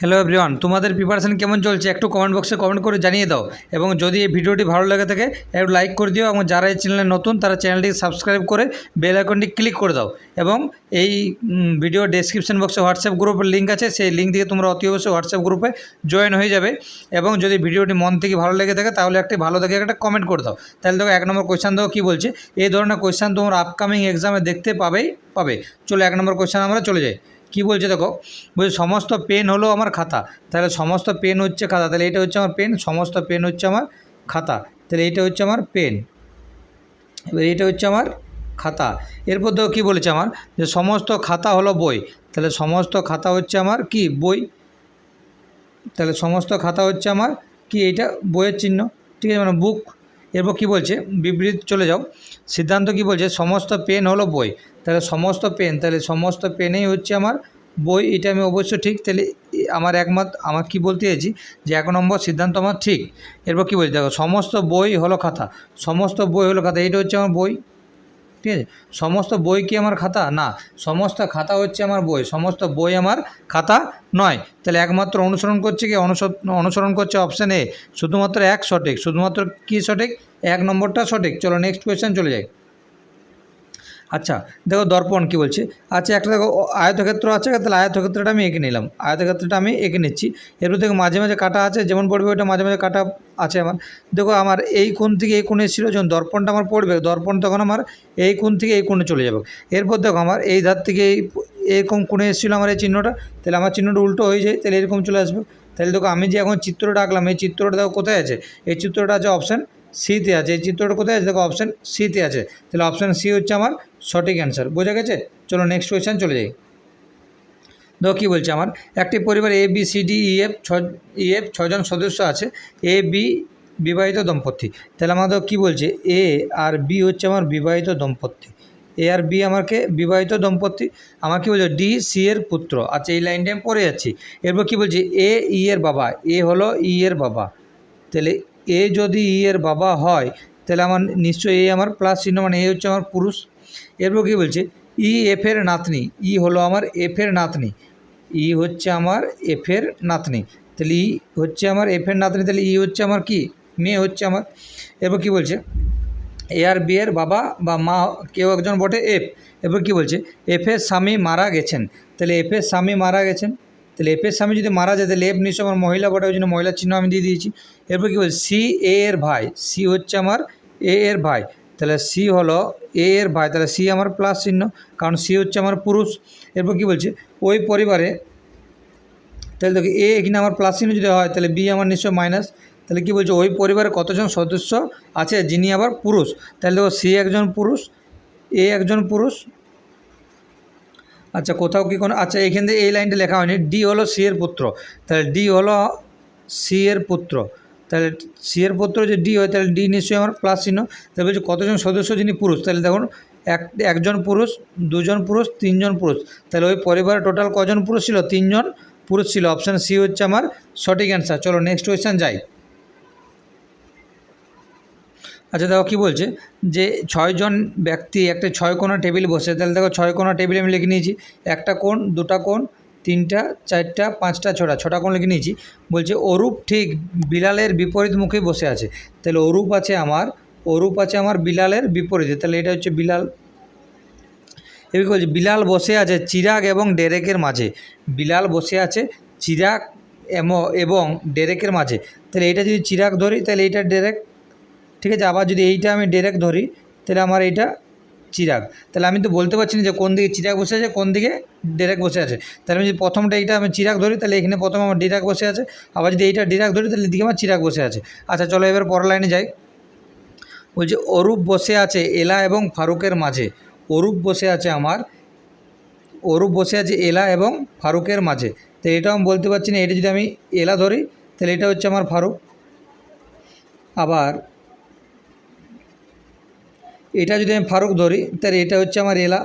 Hello everyone তোমাদের preparation কেমন চলছে একটু কমেন্ট বক্সে কমেন্ট করে জানিয়ে দাও। এবং যদি এই ভিডিওটি ভালো লাগে থাকে, একটু লাইক করে দিও এবং যারা এই চ্যানেলে নতুন, তারা চ্যানেলটি সাবস্ক্রাইব করে বেল আইকনটি ক্লিক করে দাও। এবং এই ভিডিও ডেসক্রিপশন বক্সে হোয়াটসঅ্যাপ গ্রুপের লিঙ্ক আছে, সেই লিঙ্ক থেকে তোমরা অতি অবশ্যই হোয়াটসঅ্যাপ গ্রুপে জয়েন হয়ে যাবে। এবং যদি ভিডিওটি মন থেকে ভালো লেগে থাকে, তাহলে একটি ভালো দেখে একটা কমেন্ট করে দাও। তাহলে দেখো এক নম্বর কোয়েশ্চান দেখো কী বলছে? এই ধরনের কোয়েশ্চান তোমরা আপকামিং এক্সামে দেখতে পাবেই, পাবে। চলো এক নম্বর কোয়েশ্চান আমরা চলে যাই। কি বলছে দেখো? বলছে, সমস্ত পেন হলো আমার খাতা। তাহলে সমস্ত পেন হচ্ছে খাতা। তাহলে এটা হচ্ছে আমার পেন সমস্ত পেন হচ্ছে আমার খাতা। তাহলে এইটা হচ্ছে আমার পেন এবার এইটা হচ্ছে আমার খাতা। এরপর দেখো কী বলেছে আমার? যে, সমস্ত খাতা হলো বই। তাহলে সমস্ত খাতা হচ্ছে আমার কি? বই। তাহলে সমস্ত খাতা হচ্ছে আমার কি? এইটা বইয়ের চিহ্ন। ঠিক আছে? মানে বুক এরপর কী বলছে? বিবৃতি চলে যাও। সিদ্ধান্ত কি বলছে? সমস্ত পেন হলো বই। তাহলে সমস্ত পেন, তাহলে সমস্ত পেনেই হচ্ছে আমার বই। এটা আমি অবশ্য ঠিক, তাহলে আমার একমত, আমার কি বলতে চাইছি? যে এক নম্বর সিদ্ধান্ত আমার ঠিক। এরপর কী বলছে? দেখো, সমস্ত বই হলো খাতা। সমস্ত বই হলো খাতা। এটা হচ্ছে আমার বই। ঠিক আছে? সমস্ত বই কি আমার খাতা? না, সমস্ত খাতা হচ্ছে আমার বই, সমস্ত বই আমার খাতা নয়। তাহলে একমাত্র অনুসরণ করছে কি? অনুসরণ করছে অপশান এ শুধুমাত্র এক সঠিক। শুধুমাত্র কি সঠিক? এক নম্বরটা সঠিক। চলো নেক্সট কোয়েশ্চেন চলে যাই। আচ্ছা দেখো দর্পণ কি বলছে? আচ্ছা একটা দেখো আয়তক্ষেত্র আছে, তাহলে আয়তক্ষেত্রটা আমি এঁকে নিলাম। আয়তক্ষেত্রটা আমি এঁকে নিচ্ছি। এরপর দেখো মাঝে মাঝে কাটা আছে, যেমন পড়বে ওটা মাঝে মাঝে কাটা আছে আমার। দেখো আমার এই কোণ থেকে এই কোণে এসেছিল যখন দর্পণটা আমার পড়বে, দর্পণ তখন আমার এই কোণ থেকে এই কোণে চলে যাবে। এরপর দেখো আমার এই ধার থেকে এই এরকম কোণে এসেছিল আমার এই চিহ্নটা, তাহলে আমার চিহ্নটা উল্টো হয়ে যায়, তাহলে এরকম চলে আসবে। তাহলে দেখো আমি যে এখন চিত্রটা আঁকলাম, এই চিত্রটা দেখো কোথায় আছে? এই চিত্রটা আছে অপশান সিতে আছে। এই চিত্রটা কোথায় আছে? দেখো অপশান সিতে আছে। তাহলে অপশান সি হচ্ছে আমার সঠিক অ্যান্সার বোঝা গেছে? চলো নেক্সট কোয়েশ্চেন চলে যাই। দেখো কী বলছে আমার? একটি পরিবার A B C D E F ছ ই এফ ছজন সদস্য আছে। এ বি বিবাহিত দম্পতি। তাহলে আমাদের কী বলছে? এ আর বি হচ্ছে আমার বিবাহিত দম্পতি। এ আর বি আমাকে বিবাহিত দম্পতি। আমার কী বলছে ডি সি এর পুত্র। আচ্ছা এই লাইনটা আমি পড়ে যাচ্ছি। এরপর কী বলছে? এ ই এর বাবা। এ হলো ই এর বাবা। তাহলে এ যদি ই এর বাবা হয়, তাহলে আমার নিশ্চয়ই এ আমার প্লাস চিহ্ন মানে এ হচ্ছে আমার পুরুষ। এরপর কী বলছে? ই এফের নাতনি, ই হলো আমার এফের নাতনি। ই হচ্ছে আমার এফের নাতনি। তাহলে ই হচ্ছে আমার এফের নাতনি, তাহলে ই হচ্ছে আমার কি? মেয়ে হচ্ছে আমার। এরপর কী বলছে? এ আর বি এর বাবা বা মা, কেউ একজন বটে এফ। এরপর কী বলছে? এফের স্বামী মারা গেছেন। তাহলে এফের স্বামী মারা গেছেন। তাহলে এফের স্বামী যদি মারা যায় এফ নিশ্চয় আমার মহিলা বটে, ওই জন্য মহিলার চিহ্ন আমি দিয়ে দিয়েছি। এরপর কী বলছে? সি, এ এর ভাই। সি হচ্ছে আমার এ এর ভাই। তাহলে সি হলো এ এর ভাই, তাহলে সি আমার প্লাস চিহ্ন, কারণ সি হচ্ছে আমার পুরুষ। এরপর কী বলছে? ওই পরিবারে, তাহলে দেখো, এ এখানে আমার প্লাস চিহ্ন যদি হয়, তাহলে বি আমার নিশ্চয় মাইনাস। তাহলে কী বলছে? ওই পরিবারে কতজন সদস্য আছে যিনি আবার পুরুষ? তাহলে দেখো, সি একজন পুরুষ, এ একজন পুরুষ আচ্ছা কোথাও কি কোনো আচ্ছা এখান থেকে এই লাইনটা লেখা হয়নি। ডি হলো সি এর পুত্র। তাহলে ডি হলো সি এর পুত্র। তাহলে সি এর পুত্র যে ডি হয়, তাহলে ডি নিশ্চয়ই আমার প্লাস চিহ্ন। তাহলে বলছে কতজন সদস্য যিনি পুরুষ? তাহলে দেখুন, এক, একজন পুরুষ, দুজন পুরুষ, তিনজন পুরুষ। তাহলে ওই পরিবারে টোটাল কজন পুরুষ ছিল? তিনজন পুরুষ ছিল। অপশান সি হচ্ছে আমার সঠিক অ্যান্সার চলো নেক্সট কোয়েশ্চেন যাই। আচ্ছা দেখো কী বলছে? যে ছয়জন ব্যক্তি একটা ছয় কোণা টেবিল বসে, তাহলে দেখো ছয় কোণা টেবিল আমি লিখে নিয়েছি। একটা কোণ, দুটা কোণ, তিনটা, চারটা, পাঁচটা, ছটা ছটা কোণ লিখে নিয়েছি। বলছে, অরূপ ঠিক বিড়ালের বিপরীত মুখে বসে আছে। তাহলে অরূপ আছে আমার, অরূপ আছে আমার বিড়ালের বিপরীতে। তাহলে এটা হচ্ছে বিড়াল এবার বলছে? বিলাল বসে আছে চিরাগ এবং ডেরেকের মাঝে। বিলাল বসে আছে চিরাগ এবং ডেরেকের মাঝে। তাহলে এটা যদি চিরাগ ধরি, তাহলে এইটা ডেরেক ঠিক আছে, আবার যদি এইটা আমি ডেরেক ধরি, তাহলে আমার এইটা চিরাগ। তাহলে আমি তো বলতে পারছি না যে কোন দিকে চিরাগ বসে আছে, কোন দিকে ডেরেক বসে আছে। তাহলে আমি যদি প্রথমটা এইটা আমি চিরাগ ধরি, তাহলে এখানে প্রথমে আমার ডিরাক বসে আছে। আবার যদি এইটা ডিরাক ধরি, তাহলে এদিকে আমার চিরাগ বসে আছে। আচ্ছা চলো এবার পরের লাইনে যাই। বলছে অরূপ বসে আছে এলা এবং ফারুকের মাঝে। অরূপ বসে আছে আমার, অরূপ বসে আছে এলা এবং ফারুকের মাঝে। তো এটাও আমি বলতে পারছি না, এটা যদি আমি এলা ধরি, তাহলে এটা হচ্ছে আমার ফারুক। আবার এটা যদি আমি ফারুক ধরি, তাহলে এটা হচ্ছে আমার এলা।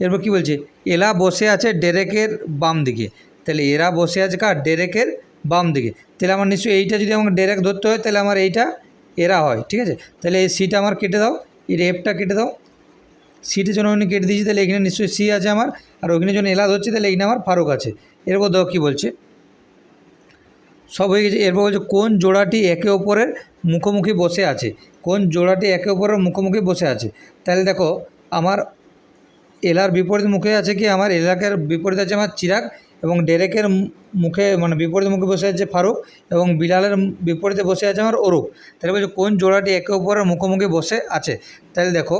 এরপর কী বলছে? এলা বসে আছে ডেরেকের বাম দিকে। তাহলে এরা বসে আছে কার? ডেরেকের বাম দিকে। তাহলে আমার নিশ্চয়ই এইটা যদি আমাকে ডেরেক ধরতে হয়, তাহলে আমার এইটা এরা হয়, ঠিক আছে? তাহলে এই সিটা আমার কেটে দাও এর এফটা কেটে দাও। সিটির জন্য আমি কেটে দিয়েছি, তাহলে এখানে নিশ্চয়ই সি আছে আমার। আর ওইখানে যখন এলা ধরছি, তাহলে এখানে আমার ফারুক আছে। এরপর দেখো কী বলছে? সব হয়ে গেছে। এরপর বলছে, কোন জোড়াটি একে অপরের মুখোমুখি বসে আছে? কোন জোড়াটি একে অপরের মুখোমুখি বসে আছে? তাহলে দেখো, আমার এলার বিপরীত মুখে আছে কি? আমার এলাকার বিপরীতে আছে আমার চিরাগ এবং ডেরেকের মুখে মানে বিপরীত মুখে বসে আছে ফারুক এবং বিলালের বিপরীতে বসে আছে আমার অরূপ। তাহলে বলছে, কোন জোড়াটি একে অপরের মুখোমুখি বসে আছে? তাহলে দেখো,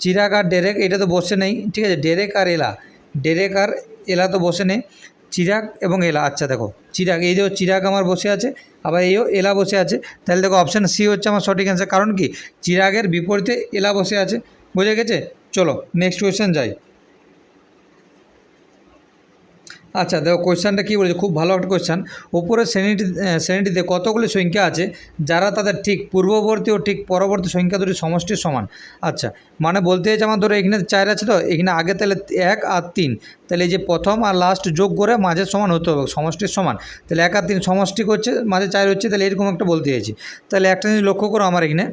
চিরাগ আর ডেরেক, এটা তো বসে নেই, ঠিক আছে? ডেরেক আর এলা, ডেরেক আর এলা তো বসে নেই। চিরাগ এবং এলা। আচ্ছা দেখো, চিরাগ, এই যে চিরাগ আমার বসে আছে, আবার এইও এলা বসে আছে। তাহলে দেখো অপশান সি হচ্ছে আমার সঠিক অ্যান্সার কারণ কি? চিরাগের বিপরীতে এলা বসে আছে, বোঝা গেছে? চলো নেক্সট কোয়েশ্চেন যাই। আচ্ছা দেখো কোয়েশ্চানটা কী বলেছে? খুব ভালো একটা কোয়েশ্চান ওপরের শ্রেণীটি শ্রেণীটিতে কতগুলি সংখ্যা আছে? যারা তাদের ঠিক পূর্ববর্তী ও ঠিক পরবর্তী সংখ্যা দুটি সমষ্টির সমান। আচ্ছা মানে বলতে চাইছে আমার ধরো এখানে চার আছে তো, এখানে আগে তাহলে এক আর তিন। তাহলে এই যে প্রথম আর লাস্ট যোগ করে মাঝের সমান হতে হবে, সমষ্টির সমান। তাহলে এক আর তিন সমষ্টি করছে, মাঝে চার হচ্ছে, তাহলে এরকম একটা বলতে চাইছি তাহলে একটা জিনিস লক্ষ্য করো আমার এখানে।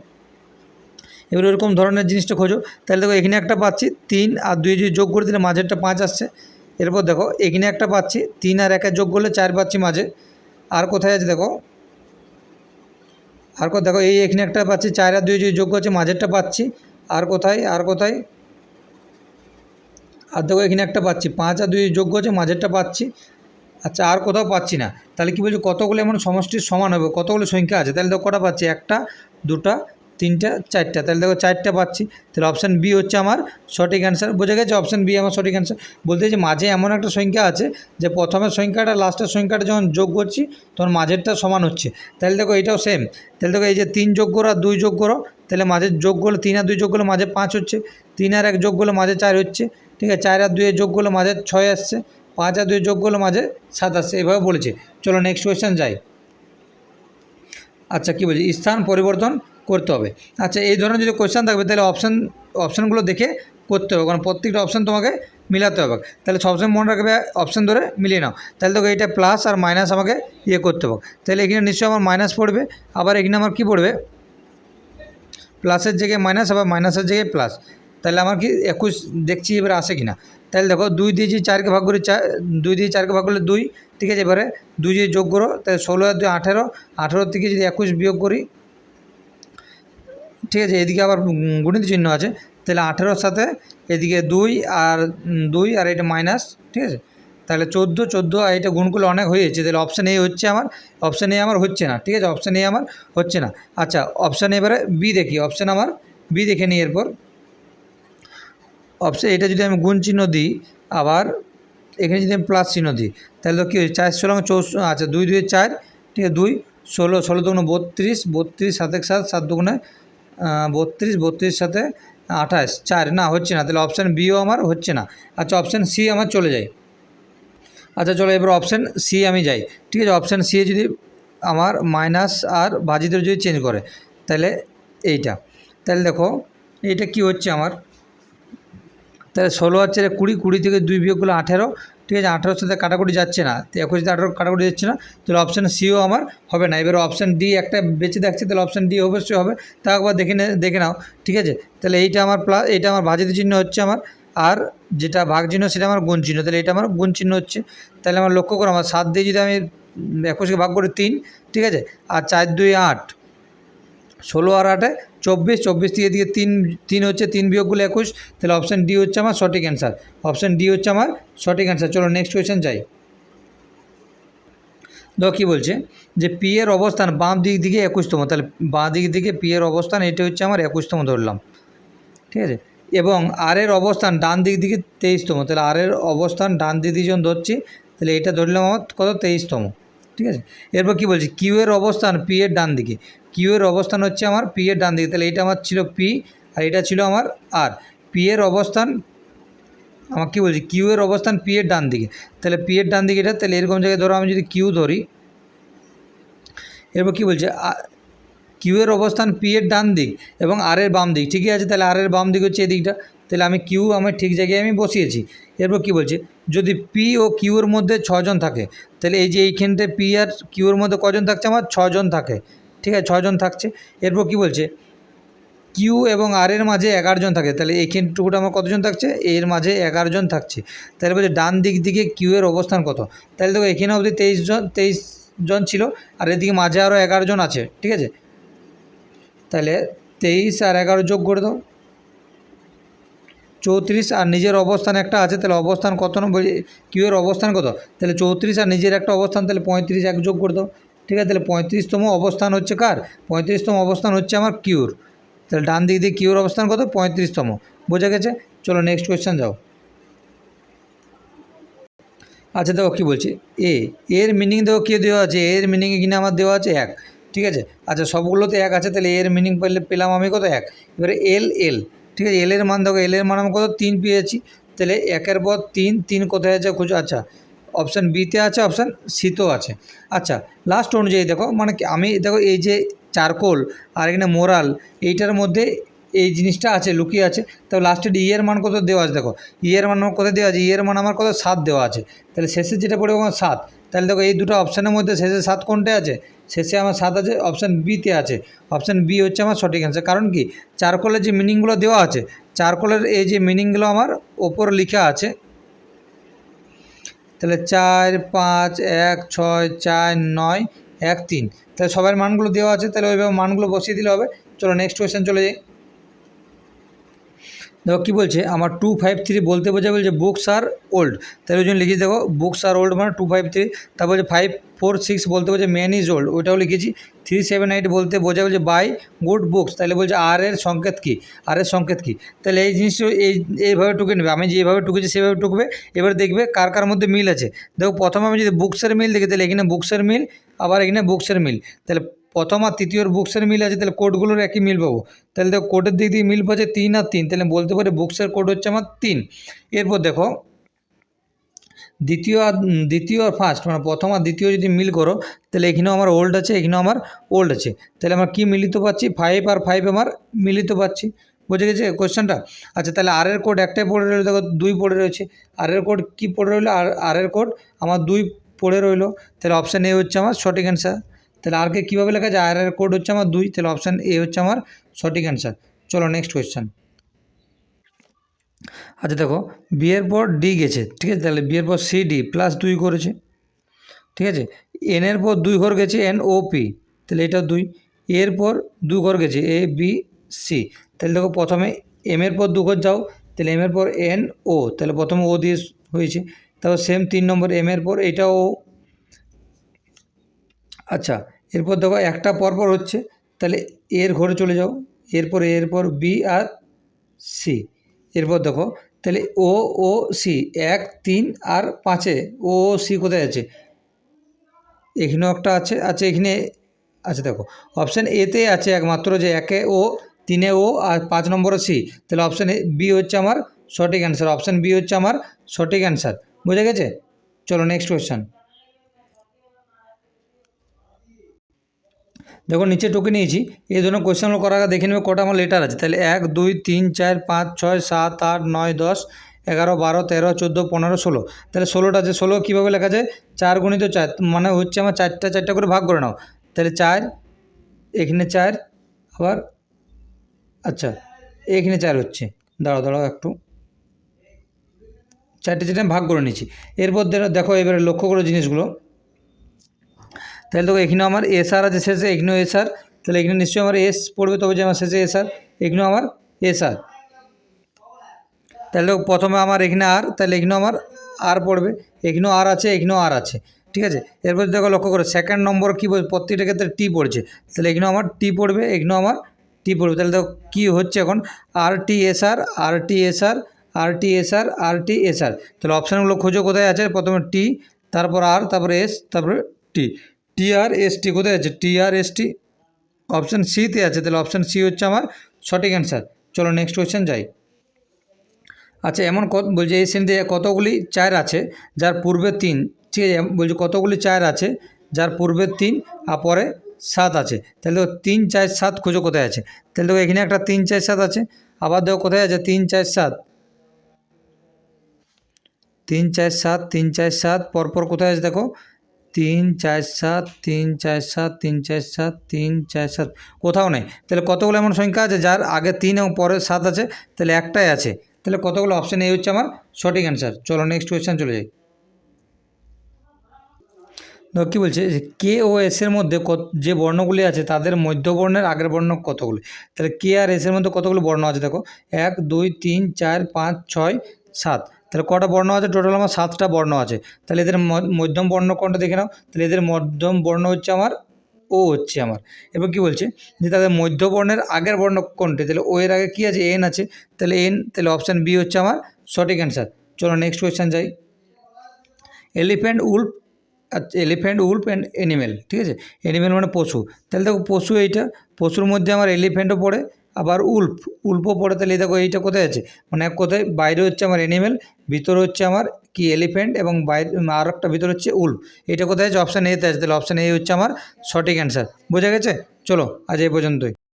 এবার এরকম ধরনের জিনিসটা খোঁজো। তাহলে দেখো এখানে একটা পাচ্ছি, তিন আর দুই যদি যোগ করে দিলে মাঝেরটা পাঁচ আসছে। এরপর দেখো, এখানে একটা পাচ্ছি, তিন আর একে যোগ করলে চার পাচ্ছি মাঝে। আর কোথায় আছে দেখো? আর কোথায় দেখো, এই এখানে একটা পাচ্ছি, চার আর দুই যোগ করছে, মাঝেরটা পাচ্ছি। আর কোথায়? আর কোথায়? আর দেখো, এখানে একটা পাচ্ছি, পাঁচ আর দুই যোগ করছে, মাঝেরটা পাচ্ছি। আচ্ছা আর কোথাও পাচ্ছি না। তাহলে কী বলছে, কতগুলো এমন সমষ্টির সমান হবে? কতগুলো সংখ্যা আছে? তাহলে দেখো, কটা পাচ্ছি? একটা, দুটা তিনটা, চারটা। তাহলে দেখো চারটা পাচ্ছি। তাহলে অপশান বি হচ্ছে আমার সঠিক অ্যান্সার বোঝা গেছে অপশান বি আমার সঠিক অ্যান্সার বলতে যে মাঝে এমন একটা সংখ্যা আছে যে প্রথমের সংখ্যাটা লাস্টের সংখ্যাটা যখন যোগ করছি, তখন মাঝেরটা সমান হচ্ছে। তাহলে দেখো এটাও সেম তাহলে দেখো এই যে তিন যোগ করো আর দুই যোগ করো, তাহলে মাঝের যোগ করলে তিন আর দুই যোগ করলে মাঝে পাঁচ হচ্ছে। তিন আর এক যোগ করলে মাঝে চার হচ্ছে। ঠিক আছে, চার আর দুই যোগ করলে মাঝে ছয় আসছে। পাঁচ আর দুই যোগ করলে মাঝে সাত আসছে। এভাবে বলেছে। চলো নেক্সট কোয়েশ্চেন যাই। আচ্ছা কী বলছি? স্থান পরিবর্তন করতে হবে। আচ্ছা এই ধরনের যদি কোয়েশ্চেন থাকবে, তাহলে অপশান অপশানগুলো দেখে করতে হবে। কারণ প্রত্যেকটা অপশান তোমাকে মিলাতে হবে। তাহলে সবসময় মনে রাখবে অপশান ধরে মিলিয়ে নাও। তাহলে তোকে এইটা প্লাস আর মাইনাস আমাকে ইয়ে করতে হবে। তাহলে এখানে নিশ্চয়ই আমার মাইনাস পড়বে। আবার এখানে আমার কী পড়বে? প্লাসের জায়গায় মাইনাস আবার মাইনাসের জায়গায় প্লাস তাহলে আমার কি একুশ দেখছি এবারে আসে কিনা? তাহলে দেখো, দুই দিয়ে যে চারকে ভাগ করি চার, দুই দিয়ে চারকে ভাগ করলে দুই, ঠিক আছে? এবারে দুই যদি যোগ করো, তাহলে ষোলো আর দুই আঠেরো। আঠেরো থেকে যদি একুশ বিয়োগ করি ঠিক আছে, এদিকে আবার গুণিত চিহ্ন আছে। তাহলে আঠেরোর সাথে এদিকে দুই আর দুই আর এটা মাইনাস ঠিক আছে? তাহলে চোদ্দ চোদ্দ আর এটা গুণ করলে অনেক হয়েছে তাহলে অপশান এ হচ্ছে আমার অপশান এ আমার হচ্ছে না, ঠিক আছে? অপশান এ আমার হচ্ছে না। আচ্ছা অপশান এবারে বি দেখি অপশান আমার বি দেখে নিই এরপর। অপশান এটা যদি আমি গুণ চিহ্ন দিই, আবার এখানে যদি আমি প্লাস চিহ্ন দিই, তাহলে তো কী হচ্ছে চার ষোলো চৌষ আচ্ছা দুই দুই চার, ঠিক আছে, দুই, ষোলো ষোলো দুগুণে বত্রিশ বত্রিশ সাতেক সাত সাত দুগুণে বত্রিশ বত্রিশ সাথে আঠাশ, চার, না, হচ্ছে না, তাহলে অপশান বিও আমার হচ্ছে না। আচ্ছা অপশান সি আমার চলে যায়। আচ্ছা চলো এবার অপশান সি আমি যাই। ঠিক আছে অপশান সি যদি আমার মাইনাস আর ভাজিদের যদি চেঞ্জ করে, তাহলে এইটা। তাহলে দেখো, এইটা কি হচ্ছে আমার? তাহলে ষোলো হচ্ছে রে কুড়ি কুড়ি থেকে দুই বিয়োগ করলে আঠেরো ঠিক আছে, আঠেরোর সাথে কাটাকুটি যাচ্ছে না, তো একুশ থেকে আঠেরো কাটাকুটি যাচ্ছে না, তাহলে অপশান সিও আমার হবে না। এবার অপশান ডি একটা বেঁচে দেখছে তাহলে অপশান ডি অবশ্যই হবে। তা একবার দেখে দেখে নাও, ঠিক আছে? তাহলে এইটা আমার প্লাস এইটা আমার ভাজিত চিহ্ন হচ্ছে আমার, আর যেটা ভাগ চিহ্ন, সেটা আমার গুণ চিহ্ন, তাহলে এটা আমার গুণ চিহ্ন হচ্ছে। তাহলে আমার লক্ষ্য করো, আমার সাত দিয়ে যদি আমি একুশকে ভাগ করি তিন, ঠিক আছে? আর চার দুই আট ষোলো আর আটে, চব্বিশ চব্বিশ থেকে দিয়ে তিন তিন হচ্ছে তিন বিয়োগগুলো একুশ, তাহলে অপশান ডি হচ্ছে আমার সঠিক অ্যান্সার অপশান ডি হচ্ছে আমার সঠিক অ্যান্সার চলো নেক্সট কোয়েশ্চেন যাই। দেখো কী বলছে? যে পি এর অবস্থান বাম দিক দিকে একুশতম, তাহলে বাঁ দিক দিকে পি এর অবস্থান এটা হচ্ছে আমার একুশতম ধরলাম। ঠিক আছে? এবং আর এর অবস্থান ডান দিক দিকে তেইশতম, তাহলে আর এর অবস্থান ডান দিক দিয়ে যখন ধরছি, তাহলে এটা ধরলাম আমার কত? তেইশতম। ঠিক আছে? এরপর কী বলছি? কিউ এর অবস্থান পি এর ডান দিকে। কিউ এর অবস্থান হচ্ছে আমার পি এর ডান দিকে। তাহলে এটা আমার ছিল পি আর এটা ছিল আমার আর পি এর অবস্থান আমার কী বলছি? কিউ এর অবস্থান পি এর ডান দিকে। তাহলে পি এর ডান দিকে এটা তাহলে এরকম জায়গায় ধরো আমি যদি কিউ ধরি, এরপর কী বলছে? কিউ এর অবস্থান পি এর ডান দিক এবং আর এর বাম দিক। ঠিকই আছে? তাহলে আর এর বাম দিক হচ্ছে এদিকটা তাহলে আমি কিউ আমার ঠিক জায়গায় আমি বসিয়েছি। এরপর কী বলছে? যদি পি ও কিউর মধ্যে ছজন থাকে, তাহলে এই যে এইখানটায় পি আর কিউর মধ্যে কজন থাকছে আমার? ছজন থাকে। ঠিক আছে, ছজন থাকছে। এরপর কী বলছে? কিউ এবং আর এর মাঝে জন থাকে, তাহলে এইখানটুকুটা আমার কতজন থাকছে? এর মাঝে জন থাকছে। তাহলে বলছে ডান দিক দিকে কিউ এর অবস্থান কত? তাহলে দেখো এখানে অবধি তেইশ জন তেইশ জন ছিল, আর এদিকে মাঝে আরও জন আছে। ঠিক আছে? তাহলে তেইশ আর এগারো যোগ করে দাও। চৌত্রিশ আর নিজের অবস্থান একটা আছে, তাহলে অবস্থান কত নম্বর কিউ এর অবস্থান কত? তাহলে চৌত্রিশ আর নিজের একটা অবস্থান, তাহলে পঁয়ত্রিশ এক যোগ করে দাও। ঠিক আছে, তাহলে পঁয়ত্রিশতম অবস্থান হচ্ছে কার? পঁয়ত্রিশতম অবস্থান হচ্ছে আমার কিউর তাহলে ডান দিক দিয়ে কিউর অবস্থান কত? পঁয়ত্রিশতম। বোঝা গেছে? চলো নেক্সট কোয়েশ্চেন যাও। আচ্ছা দেখো কী বলছি? এ, এর মিনিং দেখো কী দেওয়া আছে? এর মিনিং এখানে আমার দেওয়া আছে এক। ঠিক আছে? আচ্ছা সবগুলোতে এক আছে, তাহলে এর মিনিং পেলে, পেলাম আমি কত? এক। এবারে এল এল ঠিক আছে, এলের মান দেখো, এলের মান আমি কত? তিন পেয়েছি। তাহলে একের পর তিন তিন কোথায় আছে? খুঁজো আচ্ছা অপশান বিতে আছে অপশান সিতেও আছে। আচ্ছা লাস্ট অনুযায়ী দেখো মানে আমি দেখো এই যে চারকোল আর এখানে মোরাল, এইটার মধ্যে এই জিনিসটা আছে, লুকিয়ে আছে। তো লাস্টের ইয়ের মান কত দেওয়া আছে? দেখো ইয়ের মান কত দেওয়া আছে? ইয়ের মান আমার কত? সাত দেওয়া আছে। তাহলে শেষে যেটা পড়বে আমার সাত। তাহলে দেখো, এই দুটো অপশানের মধ্যে শেষে সাত কোনটা আছে? শেষে আমার সাত আছে অপশান বিতে আছে। অপশান বি হচ্ছে আমার সঠিক অ্যান্সার কারণ কি? চারকোলের যে মিনিংগুলো দেওয়া আছে, চারকোলের এই যে মিনিংগুলো আমার ওপর লেখা আছে। তাহলে চার, পাঁচ, এক, ছয়, চার, নয়, এক, তিন। তাহলে সবার মানগুলো দেওয়া আছে। তাহলে ওইভাবে মানগুলো বসিয়ে দিলে হবে। চলো নেক্সট কোয়েশ্চেন চলে যাই। দেখো কী বলছে? আমার টু ফাইভ থ্রি বলতে বোঝা বলছে বুকস আর ওল্ড তাহলে ওই জন্য লিখেছি, দেখো বুকস আর ওল্ড মানে টু ফাইভ থ্রি তারপর বলছে ফাইভ ফোর সিক্স বলতে বলছে ম্যান ইজ ওল্ড ওইটাও লিখেছি। থ্রি সেভেন এইট বলতে বোঝা বলছে বাই গুড বুকস তাহলে বলছে আর এর সংকেত কী? আর এর সংকেত কী? তাহলে এই জিনিসটা এই, এইভাবে টুকে নেবে। আমি যেভাবে টুকেছি, সেভাবে টুকবে। এবার দেখবে কার কার মধ্যে মিল আছে। দেখো, প্রথমে আমি যদি বুকসের মিল দেখি, তাহলে এখানে বুকসের মিল, আবার এখানে বুকসের মিল। তাহলে প্রথম আর তৃতীয়র বুকসের মিল আছে, তাহলে কোডগুলোর একই মিল পাবো। তাহলে দেখো কোডের দিক দিয়ে মিল পাচ্ছে তিন আর তিন, তাহলে বলতে পারি বুকসের কোড হচ্ছে আমার তিন। এরপর দেখো, দ্বিতীয় আর দ্বিতীয় আর ফার্স্ট মানে প্রথম আর দ্বিতীয় যদি মিল করো, তাহলে এখানেও আমার ওল্ড আছে, এখানেও আমার ওল্ড আছে। তাহলে আমরা কী মিলিত পাচ্ছি? ফাইভ আর ফাইভ আমার মিলিত পাচ্ছি। বুঝে গেছে কোয়েশ্চেনটা আচ্ছা তাহলে আর এর কোড একটাই পড়ে রইল, দেখো দুই পড়ে রয়েছে। আর এর কোড কী পড়ে রইল? আর আর এর কোড আমার দুই পড়ে রইল। তাহলে অপশান এ হচ্ছে আমার সঠিক অ্যান্সার তাহলে আরকে কীভাবে লেখা যায়? আর এর কোড হচ্ছে আমার দুই, তাহলে অপশান এ হচ্ছে আমার সঠিক অ্যান্সার চলো নেক্সট কোয়েশ্চেন আচ্ছা দেখো, বিয়ের পর ডি গেছে, ঠিক আছে? তাহলে বিয়ের পর সি ডি প্লাস দুই করেছে, ঠিক আছে? এনের পর দুই ঘর গেছে এন ও পি তাহলে এটা দুই। এর পর দু ঘর গেছে এ বি সি তাহলে দেখো প্রথমে এম এর পর দু ঘর যাও, তাহলে এম এর পর এন ও তাহলে প্রথমে ও দিয়ে হয়েছে, তারপর সেম তিন নম্বর এম এর পর এটা ও আচ্ছা এরপর দেখো একটা পরপর হচ্ছে, তাহলে এর ঘরে চলে যাও, এরপর এরপর বি আর সি এরপর দেখো, তাহলে ও ও সি এক, তিন আর পাঁচে ও ও সি কোথায় আছে? এখানেও একটা আছে আচ্ছা এখানে আচ্ছা দেখো অপশান এতে আছে একমাত্র যে একে ও তিনে ও আর পাঁচ নম্বরে সি তাহলে অপশান বি হচ্ছে আমার সঠিক অ্যান্সার অপশান বি হচ্ছে আমার সঠিক অ্যান্সার বুঝে গেছে? চলো নেক্সট কোয়েশ্চেন দেখো নিচে টুকে নিয়েছি। এই জন্য কোয়েশ্চেনগুলো করার আগে দেখে নেবে কটা আমার লেটার আছে। তাহলে এক, দুই, তিন, চার, পাঁচ, ছয়, সাত, আট, নয়, দশ, এগারো, বারো, তেরো, চোদ্দ, পনেরো, ষোলো। তাহলে ষোলোটা আছে। ষোলো কীভাবে লেখা যায়? চার গুণিত চার মানে হচ্ছে আমার চারটা চারটা করে ভাগ করে নাও। তাহলে চার, এখানে চার, আবার আচ্ছা এখানে চার হচ্ছে। দাঁড়াও দাঁড়াও একটু। চারটে চারটে ভাগ করে নিচ্ছি। এরপর দেখো এবারে লক্ষ্য করো জিনিসগুলো। তাহলে দেখো, এখানেও আমার এস আর আছে শেষে এখানেও এস আর তাহলে এখানে নিশ্চয়ই আমার এস পড়বে, তবে যে আমার শেষে এস আর এখানেও আমার এস আর তাহলে প্রথমে আমার এখানে আর তাহলে এখানেও আমার আর পড়বে, এখানেও আর আছে, এখানেও আর আছে, ঠিক আছে? এরপর দেখো, লক্ষ্য করো সেকেন্ড নম্বর কী বলছে? প্রত্যেকটা ক্ষেত্রে টি পড়ছে, তাহলে এখানেও আমার টি পড়বে, এখানেও আমার টি পড়বে। তাহলে দেখো, কী হচ্ছে এখন? R T S R R T S R R T S R R T S R তাহলে অপশানগুলো খোঁজো, কোথায় আছে? প্রথমে টি তারপর আর তারপরে এস তারপরে টি টি আর এস টি, কোথায় আছে? টি আর এস টি অপশান সিতে আছে। তাহলে অপশান সি হচ্ছে আমার সঠিক অ্যান্সার চলো নেক্সট কোয়েশ্চেন যাই। আচ্ছা এমন কত, বলছে এই শ্রেণীতে কতগুলি চার আছে? যার পূর্বে তিন, ঠিক আছে? বলছে কতগুলি চার আছে? যার পূর্বে তিন আর পরে সাত আছে। তাহলে দেখো তিন, চার, সাত খুঁজো কোথায় আছে? তাহলে দেখো এখানে একটা তিন, চার, সাত আছে। আবার দেখো কোথায় আছে? তিন, চার, সাত। তিন, চার, সাত, তিন, চার, সাত, পরপর কোথায় আছে দেখো? তিন চার সাত, তিন চার সাত, তিন চার সাত, তিন চার সাত। কোথাও নেই। তাহলে কতগুলো এমন সংখ্যা আছে যার আগে তিন এবং পরে সাত আছে? তাহলে একটাই আছে। তাহলে কতগুলো অপশান এই হচ্ছে আমার সঠিক অ্যান্সার চলো নেক্সট কোয়েশ্চেন চলে যাই। দেখো কী বলছে কে ও এস এর মধ্যে কত, যে বর্ণগুলি আছে তাদের মধ্যবর্ণের আগের বর্ণ কতগুলি? তাহলে কে আর এস এর মধ্যে কতগুলো বর্ণ আছে দেখো? এক, দুই, তিন, চার, পাঁচ, ছয়, সাত। তাহলে কটা বর্ণ আছে? টোটাল আমার সাতটা বর্ণ আছে। তাহলে এদের মধ্যম বর্ণ কোনটা দেখে নাও। তাহলে এদের মধ্যম বর্ণ হচ্ছে আমার ও হচ্ছে আমার। এবার কি বলছে? যে তাদের মধ্যবর্ণের আগের বর্ণ কোনটি? তাহলে ও এর আগে কী আছে? এন আছে। তাহলে এন তাহলে অপশান বি হচ্ছে আমার সঠিক অ্যান্সার চলো নেক্সট কোয়েশ্চেন যাই। এলিফ্যান্ট উল্ফ আচ্ছা এলিফ্যান্ট উল্ফ অ্যান্ড অ্যানিমেল ঠিক আছে? অ্যানিমেল মানে পশু। তাহলে দেখো, পশু এইটা। পশুর মধ্যে আমার এলিফ্যান্টও পড়ে। আবার উল্ফ, উল্ফও পড়ে তাহলে দেখো এইটা কোথায় আছে? মানে কোথায়? বাইরে হচ্ছে আমার অ্যানিমেল ভিতরে হচ্ছে আমার কি এলিফ্যান্ট এবং বাইরে আর একটা ভিতরে হচ্ছে উল্ফ। এটা কোথায় আছে? অপশান এতে আছে। তাহলে অপশান এ হচ্ছে আমার সঠিক অ্যান্সার বোঝা গেছে? চলো, আজ এই পর্যন্তই।